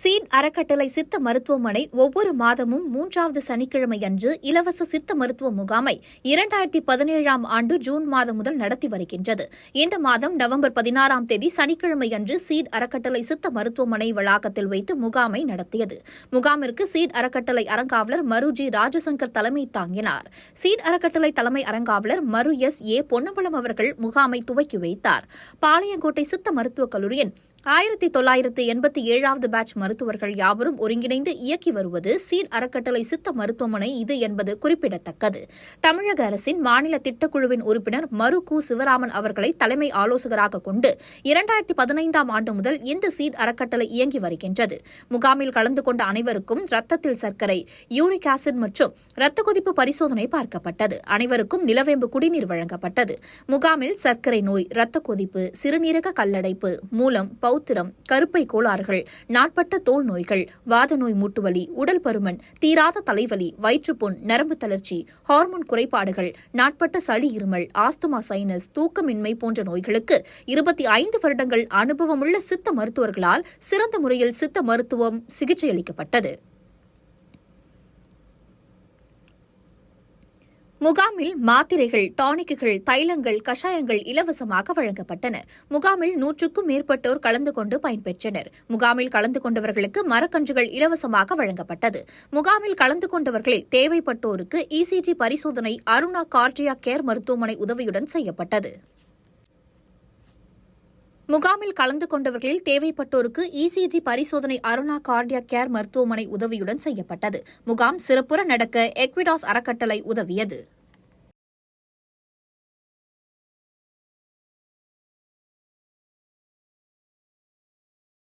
Seat அறக்கட்டளை சித்த மருத்துவமனை ஒவ்வொரு மாதமும் மூன்றாவது சனிக்கிழமை அன்று இலவச சித்த மருத்துவ முகாமை இரண்டாயிரத்தி பதினேழாம் ஆண்டு ஜூன் மாதம் முதல் நடத்தி வருகின்றது. இந்த மாதம் நவம்பர் பதினாறாம் தேதி சனிக்கிழமை அன்று சீட் அறக்கட்டளை சித்த மருத்துவமனை வளாகத்தில் வைத்து முகாமை நடத்தியது. முகாமிற்கு சீட் அறக்கட்டளை அறங்காவலர் மரு ஜி ராஜசங்கர் தலைமை தாங்கினார். சீட் அறக்கட்டளை தலைமை அறங்காவலர் மரு எஸ் ஏ பொன்னம்பலம் அவர்கள் முகாமை துவக்கி வைத்தார். பாளையங்கோட்டை சித்த மருத்துவக் கல்லூரியின் ஆயிரத்தி தொள்ளாயிரத்து எண்பத்தி ஏழாவது பேட்ச் மருத்துவர்கள் யாவரும் ஒருங்கிணைந்து இயக்கி வருவது சீட் அறக்கட்டளை சித்த மருத்துவமனை இது என்பது குறிப்பிடத்தக்கது. தமிழக அரசின் மாநில திட்டக்குழுவின் உறுப்பினர் மரு கு சிவராமன் அவர்களை தலைமை ஆலோசகராக கொண்டு இரண்டாயிரத்தி பதினைந்தாம் ஆண்டு முதல் இந்த சீட் அறக்கட்டளை இயங்கி வருகின்றது. முகாமில் கலந்து கொண்ட அனைவருக்கும் ரத்தத்தில் சர்க்கரை யூரிக் ஆசிட் மற்றும் ரத்த கொதிப்பு பரிசோதனை பார்க்கப்பட்டது. அனைவருக்கும் நிலவேம்பு குடிநீர் வழங்கப்பட்டது. முகாமில் சர்க்கரை நோய் ரத்த கொதிப்பு சிறுநீரக கல்லடைப்பு மூலம் பௌ பௌத்திரம் கருப்பை கோளாறுகள் நாட்பட்ட தோல் நோய்கள் வாத நோய் மூட்டுவலி உடல் பருமன் தீராத தலைவலி வயிற்றுப்புண் நரம்பு தளர்ச்சி ஹார்மோன் குறைபாடுகள் நாட்பட்ட சளி இருமல் ஆஸ்துமா சைனஸ் தூக்கமின்மை போன்ற நோய்களுக்கு இருபத்தி ஐந்து வருடங்கள் அனுபவமுள்ள சித்த மருத்துவர்களால் சிறந்த முறையில் சித்த மருத்துவம் சிகிச்சை முகாமில் மாத்திரைகள் டானிக்குகள் தைலங்கள் கஷாயங்கள் இலவசமாக வழங்கப்பட்டன. முகாமில் நூற்றுக்கும் மேற்பட்டோர் கலந்து கொண்டு பயன்பெற்றனர் முகாமில் கலந்து கொண்டவர்களுக்கு மரக்கன்றுகள் இலவசமாக வழங்கப்பட்டது. முகாமில் கலந்து கொண்டவர்களில் தேவைப்பட்டோருக்கு இசிஜி பரிசோதனை அருணா கார்டியா கேர் மருத்துவமனை உதவியுடன் செய்யப்பட்டது. முகாமில் கலந்து கொண்டவர்களில் தேவைப்பட்டோருக்கு இசிஜி பரிசோதனை அருணா கார்டியா கேர் மருத்துவமனை உதவியுடன் செய்யப்பட்டது. முகாம் சிறப்புற நடக்க எக்விடாஸ் அறக்கட்டளை உதவியது.